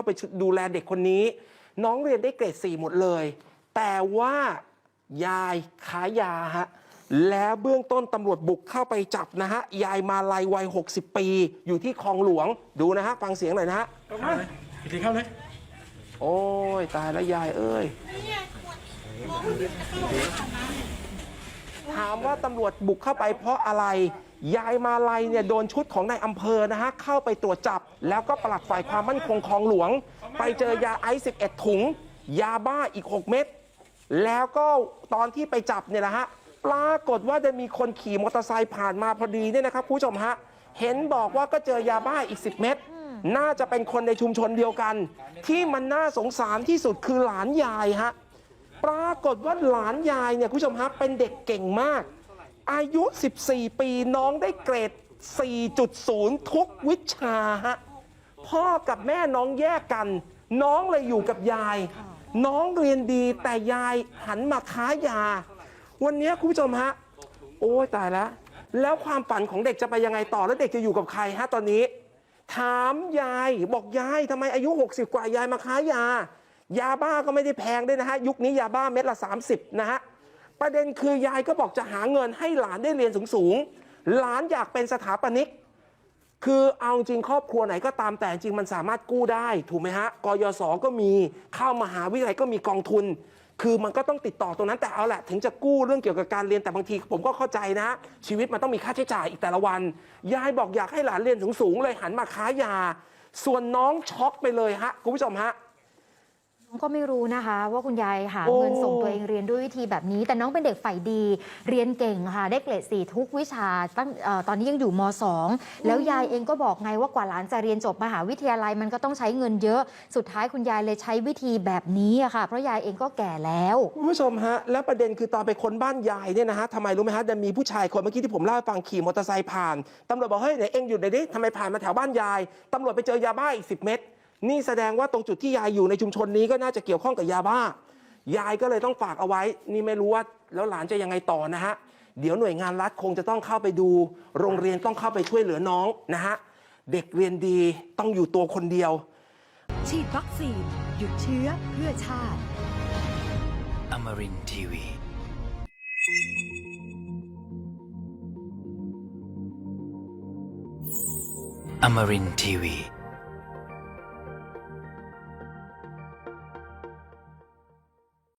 เข้าไปดูแลเด็กคนนี้ น้องเรียนได้เกรดสี่หมดเลย แต่ว่ายายขายยาฮะแล้วเบื้องต้นตำรวจบุกเข้าไปจับนะฮะ ยายมาลัยวัย 60 ปี อยู่ที่คลองหลวงดูนะฮะ ฟังเสียงหน่อยนะฮะเข้าเลยไปทีเข้าเลย โอ้ย ตายแล้วยายเอ้ยถามว่าตำรวจบุกเข้าไปเพราะอะไร ยายมาลัยเนี่ยโดนชุดของนายอำเภอนะฮะเข้าไปตรวจจับ แล้วก็ปลัดฝ่ายความมั่นคงคลองหลวง ไปเจอยาไอซ์11 ถุง ยาบ้าอีก 6 เม็ดแล้วก็ตอนที่ไปจับเนี่ยนะฮะปรากฏว่าจะมีคนขี่มอเตอร์ไซค์ผ่านมาพอดีเนี่ยนะครับผู้ชมฮะเห็นบอกว่าก็เจอยาบ้าอีก 10 เม็ดน่าจะเป็นคนในชุมชนเดียวกัน ที่มันน่าสงสารที่สุดคือหลานยายฮะ ปรากฏว่าหลานยายเนี่ยคุณผู้ชมฮะเป็นเด็กเก่งมาก อายุ 14 ปีน้องได้เกรด 4.0 ทุกวิชาฮะพ่อกับแม่น้องแยกกัน น้องเลยอยู่กับยาย น้องเรียนดีแต่ยายหันมาค้ายา วันนี้คุณผู้ชมฮะโอ้ยตายแล้ว แล้วความฝันของเด็กจะไปยังไงต่อแล้วเด็กจะอยู่กับใครฮะตอนนี้ ถามยายบอกยายทำไมอายุ 60 กว่ายายมาค้ายา ยาบ้าก็ไม่ได้แพงด้วยนะฮะยุคนี้ยาบ้าเม็ดละ 30 นะฮะประเด็นคือยายก็บอกจะหาเงินให้หลานได้เรียนสูงๆหลานอยากเป็นสถาปนิก คือเอาจริงครอบครัวไหนก็ตามแต่จริงมันสามารถกู้ได้ถูกไหมฮะกยศก็มีเข้ามหาวิทยาลัยก็มีกองทุน คือมันก็ต้องติดต่อตรงนั้นแต่เอาแหละถึงจะกู้เรื่องเกี่ยวกับการเรียนแต่บางที ผมก็เข้าใจนะ ชีวิตมันต้องมีค่าใช้จ่ายอีกแต่ละวันยายบอกอยากให้หลานเรียนสูงๆเลยหันมาค้ายา ส่วนน้องช็อกไปเลยฮะคุณผู้ชมฮะ ก็ไม่รู้นะคะ ว่าคุณยายหาโอ้เงินส่งตัวเองเรียนด้วยวิธีแบบนี้ แต่น้องเป็นเด็กฝ่ายดีเรียนเก่งค่ะ ได้เกรดสี่ทุกวิชาตั้งเอ่อตอนนี้ยังอยู่ม .2 แล้วยายเองก็บอกไงว่ากว่าหลานจะเรียนจบมหาวิทยาลัยมันก็ต้องใช้เงินเยอะสุดท้ายคุณยายเลยใช้วิธีแบบนี้อะค่ะ เพราะยายเองก็แก่แล้วคุณผู้ชมฮะแล้วประเด็นคือตอนไปค้นบ้านยายเนี่ยนะฮะทำไมรู้ไหมฮะจะมีผู้ชายคนเมื่อกี้ที่ผมเล่าให้ฟังขี่มอเตอร์ไซค์ผ่านตำรวจบอกเฮ้ยไหนเอ็งหยุดหน่อยดิทำไมผ่านมาแถวบ้านยายตำรวจไปเจอยาบ้าอีก10เม็ด นี่แสดงว่าตรงจุดที่ยายอยู่ในชุมชนนี้ก็น่าจะเกี่ยวข้องกับยาบ้า ยายก็เลยต้องฝากเอาไว้ นี่ไม่รู้ว่าแล้วหลานจะยังไงต่อนะฮะ เดี๋ยวหน่วยงานรัฐคงจะต้องเข้าไปดู โรงเรียนต้องเข้าไปช่วยเหลือน้องนะฮะ เด็กเรียนดีต้องอยู่ตัวคนเดียว ฉีดวัคซีนหยุดเชื้อเพื่อชาติ Amarin Tiwi. Amarin Tiwi.